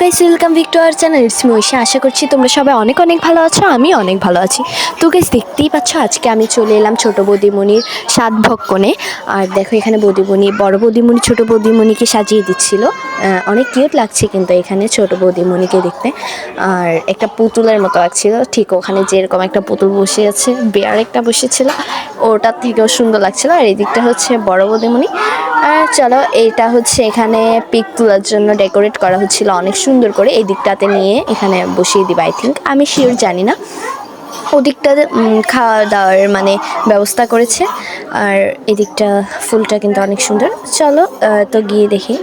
Guys welcome back to our channel it's Mahisha আশা করছি তোমরা সবাই অনেক অনেক ভালো আছো, আমি অনেক ভালো আছি। তো গাইস দেখতেই পাচ্ছ, আজকে আমি চলে এলাম ছোটো বদিমণির সাত ভক্ষণে আর দেখো, এখানে বদিমণি, বড় বদিমণি, ছোট বদিমণিকে সাজিয়ে দিচ্ছিল। অনেক কিউট লাগছে কিন্তু এখানে ছোট বৌদিমণিকে দেখতে। আর একটা পুতুলের মতো লাগছিল, ঠিক ওখানে যেরকম একটা পুতুল বসে আছে, বেয়ার একটা বসেছিল, ওটার থেকেও সুন্দর লাগছিল। আর এই দিকটা হচ্ছে বড় বৌদিমণি। আর চলো, এটা হচ্ছে এখানে পিক তোলার জন্য ডেকোরেট করা হচ্ছিল অনেক সুন্দর করে। এই দিকটাতে নিয়ে এখানে বসিয়ে দিবা আই থিঙ্ক আমি শিওর জানি না। ওদিকটা খাওয়া দাওয়ার মানে ব্যবস্থা করেছে। আর এদিকটা ফুলটা কিন্তু অনেক সুন্দর। চলো তো গিয়ে দেখি।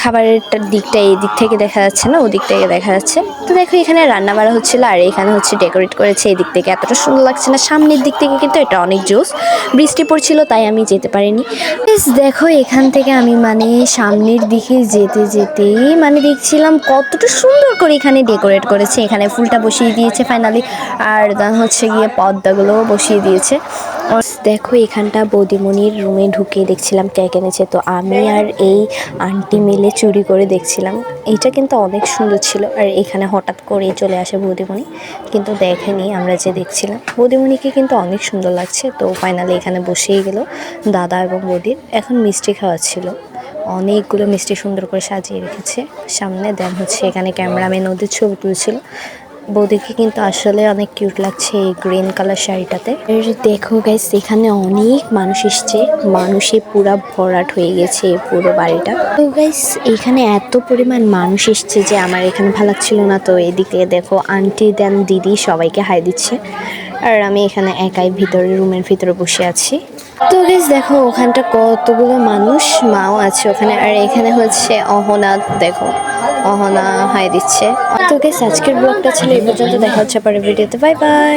খাবারের দিকটা এই দিক থেকে দেখা যাচ্ছে না, ওদিক থেকে দেখা যাচ্ছে। তো দেখো, এখানে রান্না বাড়া হচ্ছিল, আর এখানে হচ্ছে ডেকোরেট করেছে এই দিক থেকে। এতটা সুন্দর লাগছে না, সামনের দিক থেকে কিন্তু এটা অনেক জোস। বৃষ্টি পড়ছিল, তাই আমি যেতে পারিনি। দেখো, এখান থেকে আমি মানে সামনের দিকে যেতে যেতেই মানে দেখছিলাম কতটা সুন্দর করে এখানে ডেকোরেট করেছে। এখানে ফুলটা বসিয়ে দিয়েছে ফাইনালি আর হচ্ছে গিয়ে পর্দাগুলোও বসিয়ে দিয়েছে। দেখো, এখানটা বৌদিমণির রুমে ঢুকে দেখছিলাম ট্যাগ এনেছে। তো আমি আর এই আন্টি মিলে চুরি করে দেখছিলাম। এইটা কিন্তু অনেক সুন্দর ছিল। আর এখানে হঠাৎ করে চলে আসে বৌদিমণি। কিন্তু দেখেনি, আমরা যে দেখছিলাম। বৌদিমণিকে কিন্তু অনেক সুন্দর লাগছে। তো ফাইনালি এখানে বসেই গেল দাদা এবং বৌদির। এখন মিষ্টি খাওয়া ছিল অনেকগুলো মিষ্টি সুন্দর করে সাজিয়ে রেখেছে। সামনে দেন হচ্ছে এখানে ক্যামেরাম্যান ওদের ছবি তুলছিল। বৌদিকে কিন্তু আসলে অনেক কিউট লাগছে এই গ্রিন কালার শাড়িটাতে। দেখো গাইস এখানে অনেক মানুষ এসছে। মানুষে পুরা ভরাট হয়ে গেছে পুরো বাড়িটা। তো গাইস এখানে এত পরিমাণ মানুষ এসছে যে আমার এখানে ভালো লাগছিল না। তো এদিকে দেখো আন্টি দেন দিদি সবাইকে হাই দিচ্ছে। আর আমি এখানে একাই ভিতরে, রুমের ভিতরে বসে আছি। তো গেস দেখো ওখানটা কতগুলো মানুষ, মাও আছে ওখানে। আর এখানে হচ্ছে অহনাথ দেখো। অহনা হাই দিচ্ছে। তোকে আজকের ব্লগটা ছিল এই পর্যন্ত। দেখা হচ্ছে পরে ভিডিওতে। Bye bye